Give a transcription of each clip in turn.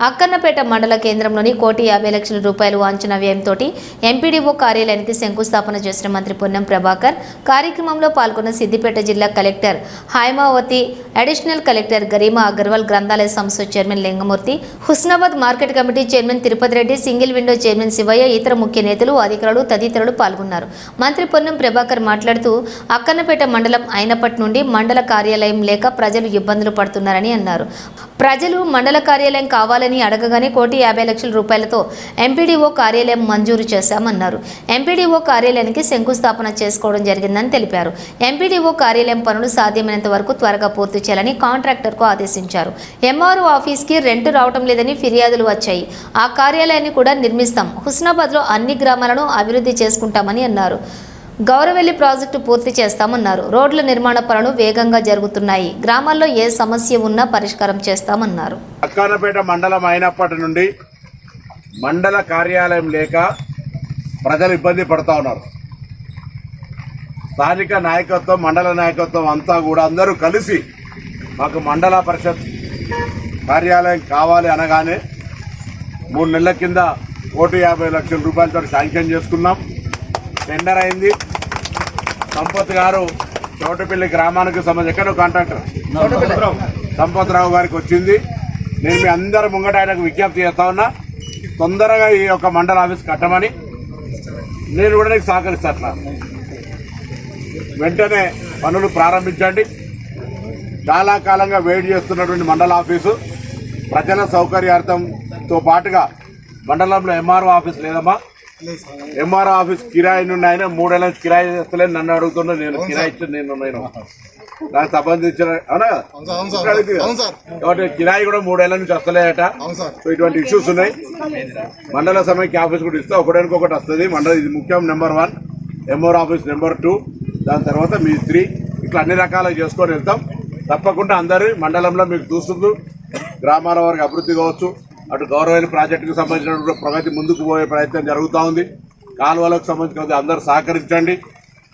అక్కన్నపేట మండల కేంద్రంలోని కోటి యాభై లక్షల రూపాయలు అంచనా వ్యయంతో ఎంపీడీఓ కార్యాలయానికి శంకుస్థాపన చేసిన మంత్రి పొన్నం ప్రభాకర్ కార్యక్రమంలో పాల్గొన్న సిద్దిపేట జిల్లా collector Haimavathi additional collector Garima Agarwal గ్రంథాలయ సంస్థ chairman Lingamurthy Husnabad market committee chairman Tirupati Reddy single window chairman Shivayya ఇతర ముఖ్య నేతలు అధికారులు తదితరులు పాల్గొన్నారు. మంత్రి పొన్నం ప్రభాకర్ మాట్లాడుతూ అక్కన్నపేట మండలం అయినప్పటి నుండి మండల కార్యాలయం లేక ప్రజలు ఇబ్బందులు పడుతున్నారని అన్నారు. ప్రజలు మండల కార్యాలయం కావాలని అడగగానే కోటి యాభై లక్షల రూపాయలతో ఎంపీడీఓ కార్యాలయం మంజూరు చేశామన్నారు. ఎంపీడీఓ కార్యాలయానికి శంకుస్థాపన చేసుకోవడం జరిగిందని తెలిపారు. ఎంపీడీఓ కార్యాలయం పనులు సాధ్యమైనంత వరకు త్వరగా పూర్తి చేయాలని కాంట్రాక్టర్కు ఆదేశించారు. ఎంఆర్ఓ ఆఫీస్కి రెంట్ రావటం లేదని ఫిర్యాదులు వచ్చాయి. ఆ కార్యాలయాన్ని కూడా నిర్మిస్తాం. హుస్నాబాద్లో అన్ని గ్రామాలను అభివృద్ధి చేసుకుంటామని అన్నారు. గౌరవెల్లి ప్రాజెక్టు పూర్తి చేస్తామన్నారు. రోడ్ల నిర్మాణ పనులు వేగంగా జరుగుతున్నాయి. గ్రామాల్లో ఏ సమస్య ఉన్నా పరిష్కారం చేస్తామన్నారు. అక్కానపేట మండలం అయినప్పటి నుండి మండల కార్యాలయం లేక ప్రజలు ఇబ్బంది పడుతూ ఉన్నారు. స్థానిక నాయకత్వం మండల నాయకత్వం అంతా కూడా అందరూ కలిసి మాకు మండల పరిషత్ కార్యాలయం కావాలి అనగానే మూడు నెలల కింద కోటి యాభై లక్షల రూపాయలతో శాంక్షన్ చేసుకున్నాం. టెండర్ అయింది. సంపత్ గారు చోటపల్లి గ్రామానికి సంబంధించి ఎక్కడ కాంట్రాక్టర్ సంపత్ రావు గారికి వచ్చింది. నేను మీ అందరి ముంగట ఆయనకు విజ్ఞప్తి చేస్తా ఉన్నా. తొందరగా ఈ యొక్క మండల ఆఫీస్ కట్టమని నేను కూడా నీకు సహకరిస్తా అట్లా. వెంటనే పనులు ప్రారంభించండి. చాలా కాలంగా వెయిట్ చేస్తున్నటువంటి మండల ఆఫీసు ప్రజల సౌకర్యార్థంతో పాటుగా మండలంలో ఎంఆర్ఓ ఆఫీస్ లేదమ్మా. ఎంఆర్ఓ ఆఫీస్ కిరాయి నుండి ఆయన మూడేళ్ళ నుంచి కిరాయి చేస్తలే నన్ను అడుగుతున్నా నేను కిరాయి ఇచ్చి నేను నేను నాకు సంబంధించిన అవునా. కాబట్టి కిరాయి కూడా మూడేళ్ళ నుంచి వస్తలేదట. సో ఇటువంటి ఇష్యూస్ ఉన్నాయి. మండల సమైక్య ఆఫీస్ కూడా ఇస్తే ఒకడానికి ఒకటి వస్తుంది. మండల ఇది ముఖ్యం number one. MR office number two. దాని తర్వాత మీ త్రీ. ఇట్లా అన్ని రకాలుగా చేసుకొని వెళ్తాం. తప్పకుండా అందరి మండలంలో మీకు చూస్తుంది గ్రామాల వరకు అభివృద్ధి కావచ్చు. అటు గౌరవైన ప్రాజెక్టుకు సంబంధించిన ప్రగతి ముందుకు పోయే ప్రయత్నం జరుగుతూ ఉంది. కాలువలకు సంబంధించి కొద్దిగా అందరూ సహకరించండి.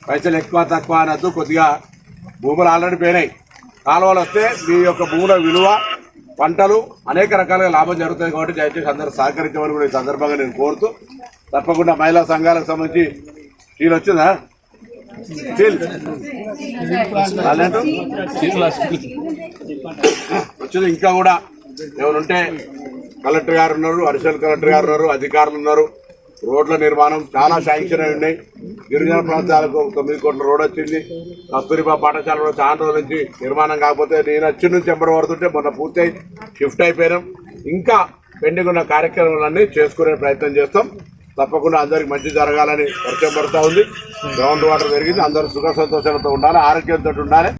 పైసలు ఎక్కువ తక్కువ అనద్దు కొద్దిగా భూములు ఆల్రెడీ పోయినాయి. కాలువలు వస్తే మీ యొక్క భూముల విలువ పంటలు అనేక రకాలుగా లాభం జరుగుతుంది కాబట్టి దయచేసి అందరూ సహకరించమని కూడా ఈ సందర్భంగా నేను కోరుతూ తప్పకుండా మహిళా సంఘాలకు సంబంధించి స్టీల్ వచ్చిందా? వచ్చింది. ఇంకా కూడా ఏమనుంటే కలెక్టర్ గారు ఉన్నారు అడిషనల్ కలెక్టర్ గారు ఉన్నారు అధికారులు ఉన్నారు. రోడ్ల నిర్మాణం చాలా శాంక్షన్ అయి ఉన్నాయి. గిరిజన ప్రాంతాలకు తొమ్మిది కోట్ల రోడ్ వచ్చింది. కస్తూరిబా పాఠశాల కూడా చాలా రోజుల నుంచి నిర్మాణం కాకపోతే నేను వచ్చి నుంచి ఎంబడి పడుతుంటే మొన్న పూర్తయి షిఫ్ట్ అయిపోయినాం. ఇంకా పెండింగ్ ఉన్న కార్యక్రమాలన్నీ చేసుకునే ప్రయత్నం చేస్తాం. తప్పకుండా అందరికి మంచి జరగాలని పరిచయం పడుతూ ఉంది. గ్రౌండ్ వాటర్ పెరిగింది. అందరూ సుఖ సంతోషాలతో ఉండాలి ఆరోగ్యంతో ఉండాలి.